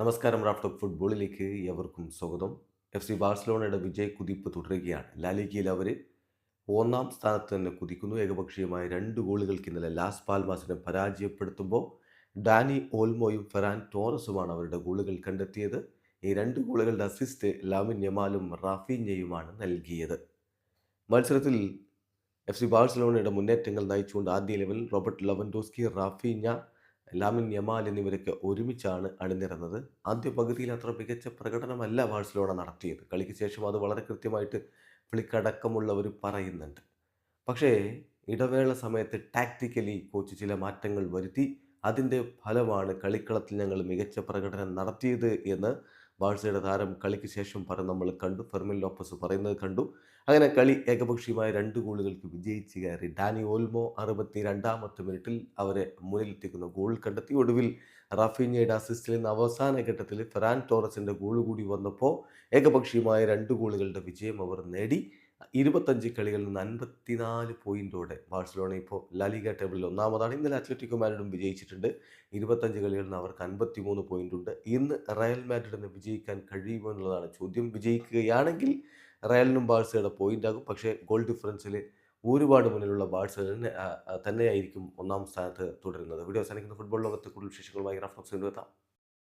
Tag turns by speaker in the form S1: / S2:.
S1: നമസ്കാരം റാഫ്റ്റോക്ക് ഫുട്ബോളിലേക്ക് എവർക്കും സ്വാഗതം. എഫ് സി ബാഴ്സലോണയുടെ വിജയ കുതിപ്പ് തുടരുകയാണ്. ലാലിഗയിൽ അവർ ഒന്നാം സ്ഥാനത്ത് തന്നെ കുതിക്കുന്നു. ഏകപക്ഷീയമായ രണ്ട് ഗോളുകൾക്ക് ഇന്നലെ ലാസ് പാൽമാസിനെ പരാജയപ്പെടുത്തുമ്പോൾ ഡാനി ഓൽമോയും ഫെറാൻ ടോറസുമാണ് അവരുടെ ഗോളുകൾ കണ്ടെത്തിയത്. ഈ രണ്ട് ഗോളുകളുടെ അസിസ്റ്റ് ലാമിൻ യമാലും റാഫീഞ്ഞയുമാണ് നൽകിയത്. മത്സരത്തിൽ എഫ് സി ബാഴ്സലോണയുടെ മുന്നേറ്റങ്ങൾ നയിച്ചുകൊണ്ട് ആദ്യ level Robert Lewandowski Raphinha Lamine Yamal എന്നിവരൊക്കെ ഒരുമിച്ചാണ് അണിനിരന്നത്. ആദ്യ പകുതിയിൽ അത്ര മികച്ച പ്രകടനമല്ല ബാഴ്സലോണ നടത്തിയത്. കളിക്ക് ശേഷം അത് വളരെ കൃത്യമായിട്ട് ഫ്ലിക്കടക്കമുള്ളവർ പറയുന്നുണ്ട്. പക്ഷേ ഇടവേള സമയത്ത് ടാക്റ്റിക്കലി കോച്ച് ചില മാറ്റങ്ങൾ വരുത്തി. അതിന്റെ ഫലമാണ് കളിക്കളത്തിൽ ഞങ്ങൾ മികച്ച പ്രകടനം നടത്തിയത് എന്ന് ബാഴ്സയുടെ താരം കളിക്ക് ശേഷം പറ നമ്മൾ കണ്ടു. ഫെർമിൻ ലോപ്പസ് പറയുന്നത് കണ്ടു. അങ്ങനെ കളി ഏകപക്ഷീയമായ രണ്ട് ഗോളുകൾക്ക് വിജയിച്ച് കയറി ഡാനി ഓൽമോ അറുപത്തി രണ്ടാമത്തെ മിനിറ്റിൽ അവരെ മുന്നിലെത്തിക്കുന്ന ഗോൾ കണ്ടെത്തി. ഒടുവിൽ റാഫിഞ്ഞയുടെ അസിസ്റ്റിൽ നിന്ന് അവസാന ഘട്ടത്തിൽ ഫെറാൻ ടോറസിന്റെ ഗോൾ കൂടി വന്നപ്പോൾ ഏകപക്ഷീയമായ രണ്ട് ഗോളുകളുടെ വിജയം അവർ നേടി. ഇരുപത്തഞ്ച് കളികളിൽ നിന്ന് അൻപത്തിനാല് പോയിന്റോടെ ബാഴ്സലോണ ഇപ്പോൾ ലാലിഗ ടേബിളിൽ ഒന്നാമതാണ്. ഇന്നലെ അത്ലറ്റിക്കോ മാഡ്രിഡും വിജയിച്ചിട്ടുണ്ട്. ഇരുപത്തഞ്ച് കളികളിൽ നിന്ന് അവർക്ക് അൻപത്തി മൂന്ന് പോയിന്റ് ഉണ്ട് ഇന്ന് റയൽ മാഡ്രിഡിന് വിജയിക്കാൻ കഴിയുമോ എന്നുള്ളതാണ് ചോദ്യം. വിജയിക്കുകയാണെങ്കിൽ റയലിനും ബാഴ്സയുടെ പോയിന്റ് ആകും പക്ഷേ ഗോൾ ഡിഫറൻസിൽ ഒരുപാട് മുന്നിലുള്ള ബാഴ്സലിന് തന്നെയായിരിക്കും ഒന്നാം സ്ഥാനത്ത് തുടരുന്നത്. വീഡിയോ അവസാനിക്കുന്ന. ഫുട്ബോൾ ലോകത്തെ കൂടുതൽ വിശേഷങ്ങളുമായി റഫ്ലക്സ് എത്താം.